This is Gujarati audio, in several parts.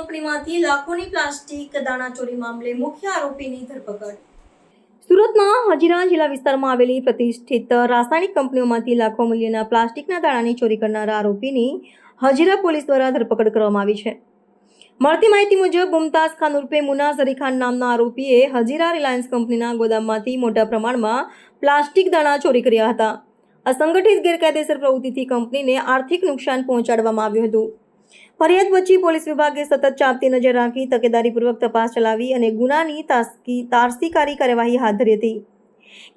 કંપનીમાંથી લાખોની પ્લાસ્ટિક દાણા ચોરી મામલે મુખ્ય આરોપીની ધરપકડ. સુરતના હજીરા જિલ્લા વિસ્તારમાં આવેલી પ્રતિષ્ઠિત રાસાયણિક કંપનીઓમાંથી લાખો મૂલ્યના પ્લાસ્ટિકના દાણાની ચોરી કરનારા આરોપીની હજીરા પોલીસ દ્વારા ધરપકડ કરવામાં આવી છે. મળતી માહિતી મુજબ, મુમતાઝ ખાન ઉર્ફે મુનાઝ ઝરી ખાન નામના આરોપીએ હજીરા રિલાયન્સ કંપનીના ગોદામમાંથી મોટા પ્રમાણમાં પ્લાસ્ટિક દાણા ચોરી કર્યા હતા. અસંગઠિત ગેરકાયદેસર પ્રવૃત્તિથી કંપનીને આર્થિક નુકસાન પહોંચાડવામાં આવ્યું હતું. ફરિયાદ પછી પોલીસ વિભાગે સતત ચાંપતી નજર રાખી, તકેદારીપૂર્વક તપાસ ચલાવી અને ગુનાની તાસ્કી, તારસીકારી કાર્યવાહી હાથ ધરી હતી.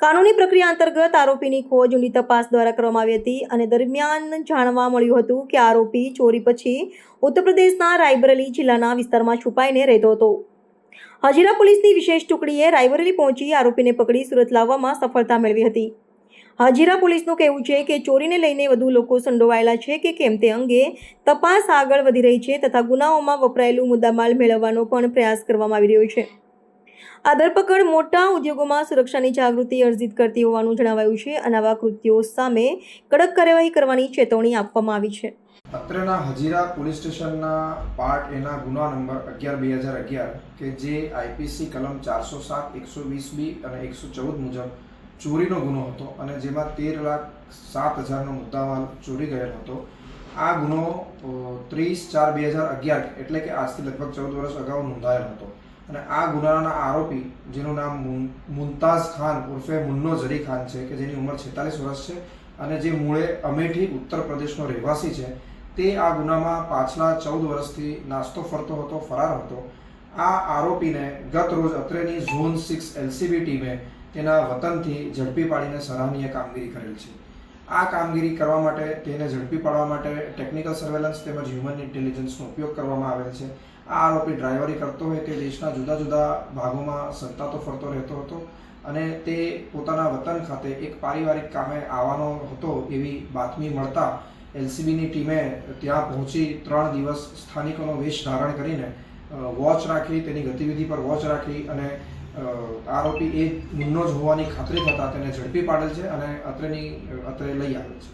કાનૂની પ્રક્રિયા અંતર્ગત આરોપીની ખોજ ઊંડી તપાસ દ્વારા કરવામાં આવી હતી અને દરમિયાન જાણવા મળ્યું હતું કે આરોપી ચોરી પછી ઉત્તર પ્રદેશના રાયબરેલી જિલ્લાના વિસ્તારમાં છુપાઈને રહેતો હતો. હજીરા પોલીસની વિશેષ ટુકડીએ રાયબરેલી પહોંચી આરોપીને પકડી સુરત લાવવામાં સફળતા મેળવી હતી. હજીરા પોલીસનું કહેવું છે કે ચોરીને લઈને વધુ લોકો સંડોવાયેલા છે કે કેમ તે અંગે તપાસ આગળ વધી રહી છે તથા ગુનાઓમાં વપરાયેલું મુદ્દામાલ મેળવવાનો પણ પ્રયાસ કરવામાં આવી રહ્યો છે. આ ધરપકડ મોટા ઉદ્યોગોમાં સુરક્ષાની જાગૃતિ અર્જિત કરતી હોવાનું જણાવાયું છે અને આવા કૃત્યો સામે કડક કાર્યવાહી કરવાની ચેતવણી આપવામાં આવી છે. અત્રેના હજીરા પોલીસ સ્ટેશનના પાર્ટ એના ગુના નંબર અગિયાર બે હજાર અગિયાર કે જે આઈપીસી કલમ ચારસો સાત, એકસો વીસ બી અને એકસો ચૌદ મુજબ ચોરીનો ગુનો હતો અને જેમાં તેર લાખ સાત હજારનો મુદ્દામાલ ચોરી ગયેલો હતો. આ ગુનો ત્રીસ ચાર બે હજાર અગિયાર એટલે કે આજથી લગભગ ચૌદ વર્ષ અગાઉ નોંધાયેલો હતો. અને આ ગુનાના આરોપી, જેનું નામ મુમતાઝ ખાન ઉર્ફે મુન્નો ઝરી ખાન છે, કે જેની ઉંમર છેતાલીસ વર્ષ છે અને જે મૂળે અમેઠી ઉત્તર પ્રદેશનો રહેવાસી છે, તે આ ગુનામાં પાછલા ચૌદ વર્ષથી નાસ્તો ફરતો હતો, ફરાર હતો. આ આરોપીને ગત રોજ અત્રેની ઝોન સિક્સ એલસીબી ટીમે તેના વતનથી ઝડપી પાડીને સરાહનીય કામગીરી કરેલ છે. આ કામગીરી કરવા માટે તેને ઝડપી પાડવા માટે ટેકનિકલ સર્વેલન્સ તેમજ હ્યુમન ઇન્ટેલિજન્સનો ઉપયોગ કરવામાં આવેલ છે. આ આરોપી ડ્રાઈવરી કરતો હોય તે દેશના જુદા જુદા ભાગોમાં સંતાતો ફરતો રહેતો હતો અને તે પોતાના વતન ખાતે એક પારિવારિક કામે આવવાનો હતો એવી બાતમી મળતા એલસીબીની ટીમે ત્યાં પહોંચી ત્રણ દિવસ સ્થાનિકોનો વેશ ધારણ કરીને વોચ રાખી, તેની ગતિવિધિ પર વોચ રાખી અને આરોપી એ ગુનો જ હોવાની ખાતરી થતાં તેને ઝડપી પાડેલ છે અને અત્રેની, અત્રે લઈ આવેલ છે.